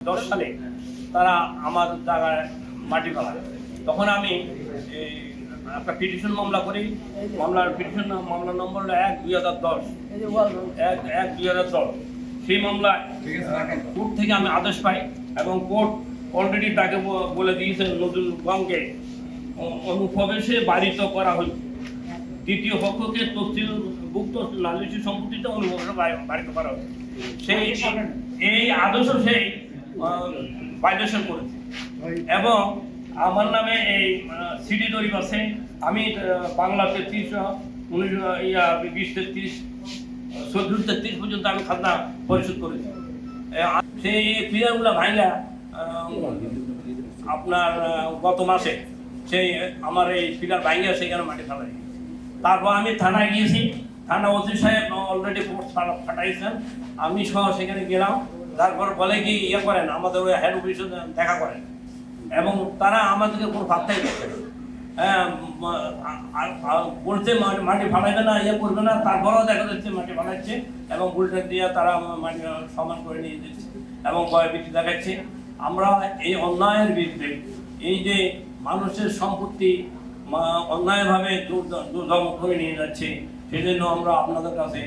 দশ সালে তারা আমার জায়গায় মাটি ফেলায়। তখন আমি এই, একটা পিটিশন মামলা করি। মামলার পিটিশন মামলার নম্বর হলো এক দুই হাজার দশ। এক এক দুই হাজার দশ। সেই মামলায় কোর্ট থেকে আমি আদেশ পাই এবং কোর্ট অলরেডি তাকে বলে দিয়েছে নতুন গঙ্গে অনুপ্রবেশে বাড়িত করা হয়েছে দ্বিতীয় পক্ষকে তফসিলভুক্ত নালিশি সম্পত্তিতে অনুপ্রবেশে বাড়ি- বাড়িত করা হয়েছে। সেই এই আদর্শ সেই ভাইলেশন করেছে। এবং আমার নামে এই সিডি জরিপ আছে আমি বাংলা তেত্রিশ, উনিশ, ইয়া, বিশ, তেত্রিশ, চোদ্দ, তেত্রিশ পর্যন্ত আমি খাজনা পরিশোধ করেছি। সেই ক্লিয়ারগুলো ভাইলা আপনার গত মাসে সেই, আমার এই পিলার ভাইয়া সেখানে মাটি ফেলাই তারপর আমি থানায় গিয়েছি। থানা ওসি সাহেব অলরেডি ফাটাইছেন। আমি সহ সেখানে গেলাম। তারপর বলে কি ইয়ে করেন আমাদের ওই হেড অফিসে দেখা করেন। এবং তারা আমাদেরকে কোনো পাত্তাই দিচ্ছে না। হ্যাঁ, বলছে মাটি- ফালাইবে না ইয়ে করবে না। তারপরেও দেখা যাচ্ছে মাটি ফালাচ্ছে এবং বুলটেন দিয়ে তারা মাটি সমান করে নিয়ে যাচ্ছে এবং ভয়ভীতি দেখাচ্ছে। আমরা এই অন্যায়ের বিরুদ্ধে এই যে মানুষের সম্পত্তি অন্যায়ভাবে দুর্দ- দুর্দমন করে নিয়ে যাচ্ছে সেজন্য আমরা আপনাদের কাছে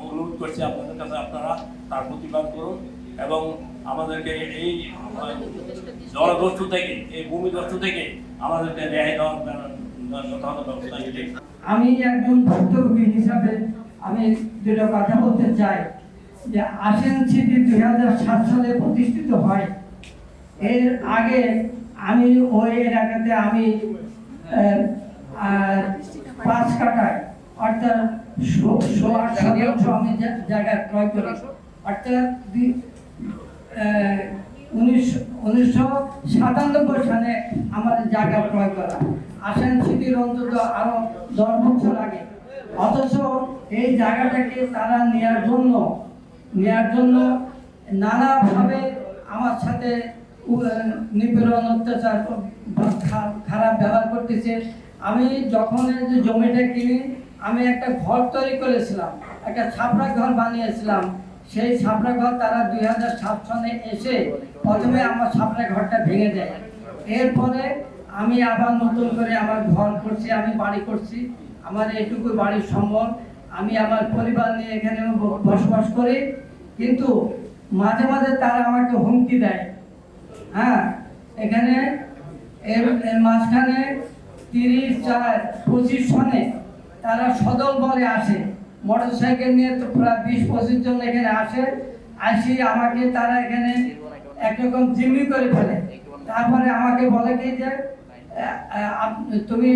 অনুরোধ করছি আপনাদের কাছে আপনারা তার প্রতিবাদ করুন এবং আমাদেরকে এই জলদস্যু থেকে, এই ভূমিদস্যু থেকে আমাদেরকে রেহাই দেওয়ার আমি একজন ভুক্তভোগী হিসাবে আমি যেটা কথা বলতে চাই যে আসেন স্মৃতি দুই সালে প্রতিষ্ঠিত হয়। এর আগে আমি ওই এলাকাতে আমি কাটায়। অর্থাৎ ষোলো আট শতাংশ আমি জা- জায়গা ক্রয় করি। অর্থাৎ দুই- উনিশশো উনিশশো সাতানব্বই সালে আমাদের জায়গা ক্রয় করা। আসেন স্মৃতির অন্তত আরও দশ বছর আগে। অথচ এই জায়গাটাকে তারা নেওয়ার জন্য নেওয়ার জন্য নানাভাবে আমার সাথে নিপীড়ন অত্যাচার খারাপ ব্যবহার করতেছে। আমি যখন যে জমিটা কিনি, আমি একটা ঘর তৈরি করেছিলাম, একটা ছাপড়া ঘর বানিয়েছিলাম। সেই ছাপড়া ঘর তারা দুই হাজার সাত সনে এসে প্রথমে আমার ছাপড়া ঘরটা ভেঙে দেয়। এরপরে আমি আবার নতুন করে আমার ঘর করছি, আমি বাড়ি করছি। আমার এইটুকু বাড়ির সম্ভব আমি আমার পরিবার নিয়ে এখানে বসবাস করি, কিন্তু মাঝে মাঝে তারা আমাকে হুমকি দেয়। হ্যাঁ এখানে এর মাঝখানে তিরিশ, চার, পঁচিশ সনে তারা সদল বলে আসে। মোটর সাইকেল নিয়ে তো প্রায় বিশ, পঁচিশ জন এখানে আসে। আসি, আমাকে তারা এখানে একরকম জিম্মি করে ফেলে। তারপরে আমাকে বলে কি যে তুমি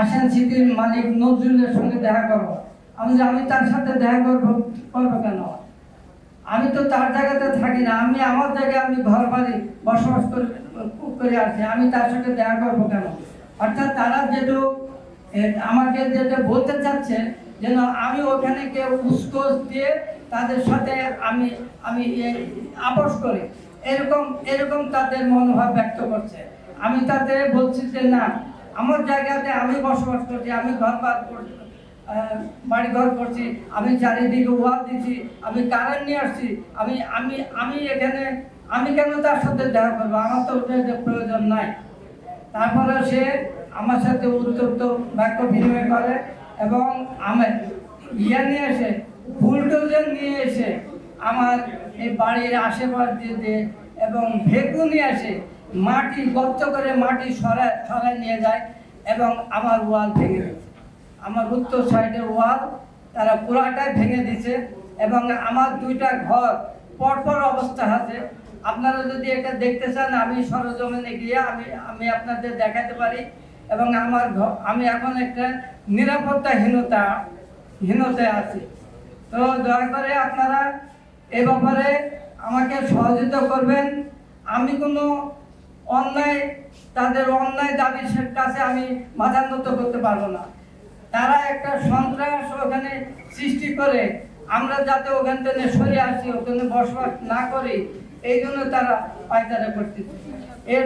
আসান সিটির মালিক নজরুলের সঙ্গে দেখা করো। আমি যে, আমি তার সাথে দেখা করব করব কেন? আমি তো তার জায়গাতে থাকি না। আমি আমার জায়গায় আমি ঘর বাড়ি বসবাস করে করে আছি আমি তার সাথে দেখা করব কেন? অর্থাৎ তারা যেটু আমাকে যেটা বলতে চাচ্ছে, যেন আমি ওখানে কেউ উস্কোস দিয়ে তাদের সাথে আমি আমি আপোষ করি। এরকম এরকম তাদের মনোভাব ব্যক্ত করছে। আমি তাতে বলছি যে, না, আমার জায়গাতে আমি বসবাস করছি, আমি ঘর বার করছি বাড়ি ঘর করছি, আমি চারিদিকে ওয়াল দিচ্ছি আমি কারেন্ট নিয়ে আসছি, আমি আমি আমি এখানে, আমি কেন তার সাথে দেখা করব? আমার তো প্রয়োজন নাই। তারপরে সে আমার সাথে উত্তপ্ত বাক্য বিনিময় করে এবং আমার ইয়া নিয়ে এসে বুলডোজার নিয়ে এসে আমার এই বাড়ির আশেপাশ দিয়ে দিয়ে এবং ভেকু নিয়ে আসে মাটি গর্ত করে মাটি সরায় সরায় নিয়ে যায় এবং আমার ওয়াল ভেঙে দিচ্ছে আমার উত্তর সাইডের ওয়াল, তারা পুরাটাই ভেঙে দিছে এবং আমার দুইটা ঘর পরপর অবস্থা আছে। আপনারা যদি এটা দেখতে চান, আমি সরজমিনে গিয়ে আমি আমি আপনাদের দেখাতে পারি। এবং আমার আমি এখন একটা নিরাপত্তাহীনতা, হীনতায় আছি। তো দয়া করে আপনারা এ ব্যাপারে আমাকে সহযোগিতা করবেন। আমি কোনো অন্যায়, তাদের অন্যায় দাবির কাছে আমি মাথা করতে পারব না। তারা একটা সন্ত্রাস ওখানে সৃষ্টি করে। আমরা যাতে ওখান থেকে সরে আসি, ওখানে বসবাস না করি এই জন্য তারা পায়তারা করতেছে। এর